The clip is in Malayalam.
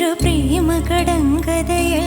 ഒരു പ്രേമ കടങ്കഥയേ